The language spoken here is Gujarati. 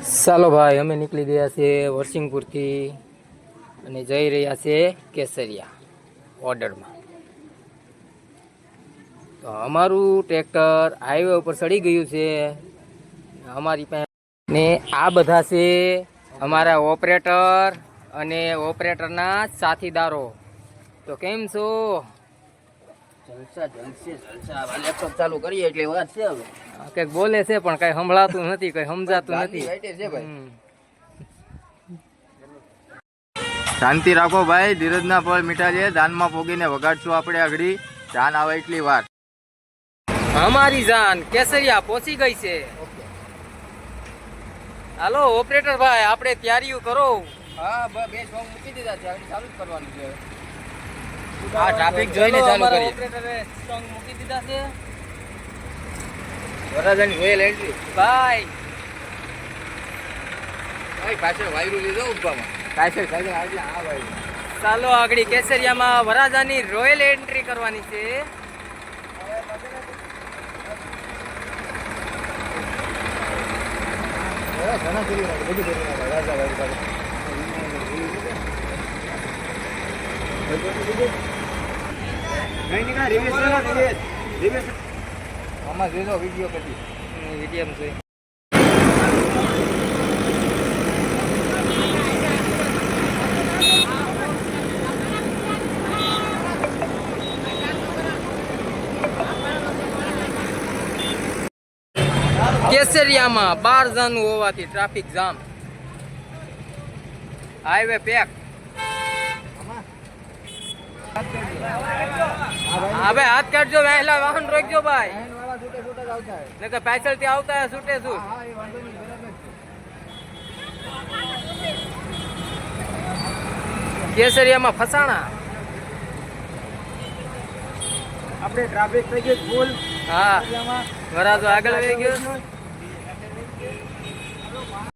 ચાલો ભાઈ, અમે નીકળી ગયા છે વરસિંગપુરથી અને જઈ રહ્યા છે કેસરિયા ઓર્ડરમાં તો અમારું ટ્રેક્ટર હાઈવે ઉપર ચડી ગયું છે. અમારી પાસે ને આ બધા છે અમારા ઓપરેટર અને ઓપરેટરના સાથીદારો. તો કેમ છો? લેપટોપ ચાલુ કરીએ એટલે વાત છે હવે. કંઈક બોલે છે પણ કઈ સંભળાતું નથી કઈ સમજાતું નથી. શાંતિ રાખો ભાઈ ધીરજના ફળ મીઠા છે. ધાનમાં પોગીને વગાડશું આપણે આગળી જાન આવે એટલી વાર. અમારી જાન કેસરિયા પહોંચી ગઈ છે. હાલો ઓપરેટર ભાઈ આપણે તૈયારીઓ કરો. હા બે સોંગ મૂકી દીધા છે. ચાલુ જ કરવાનું છે. આ ટ્રાફિક જોઈને ચાલુ કરીએ. ઓપરેટરે song મૂકી દીધા છે. વરાજાની રોયલ એન્ટ્રી ભાઈ ભાઈ પાછળ વાયરું લીધો ઉભામાં પાછળ છે આજે આ ભાઈ ચાલો આગળ કેસરિયામાં વરાજાની રોયલ એન્ટ્રી કરવાની છે. આમાં જોઈ લો વીડિયો પછી વીડિયો જોઈ. કેસરિયામાં બાર જણનું હોવાથી ટ્રાફિક જામ. હાઈવે પેક હા ભાઈ હાથ કાઢજો વહેલા વાહન રોકજો ભાઈ. ને કે પાછળથી આવતા છૂટે શું કેસરિયામાં ફસાણા. આપણે ટ્રાફિક થઈ ગયું ફૂલ હા. વરાજો આગળ વહી ગયો.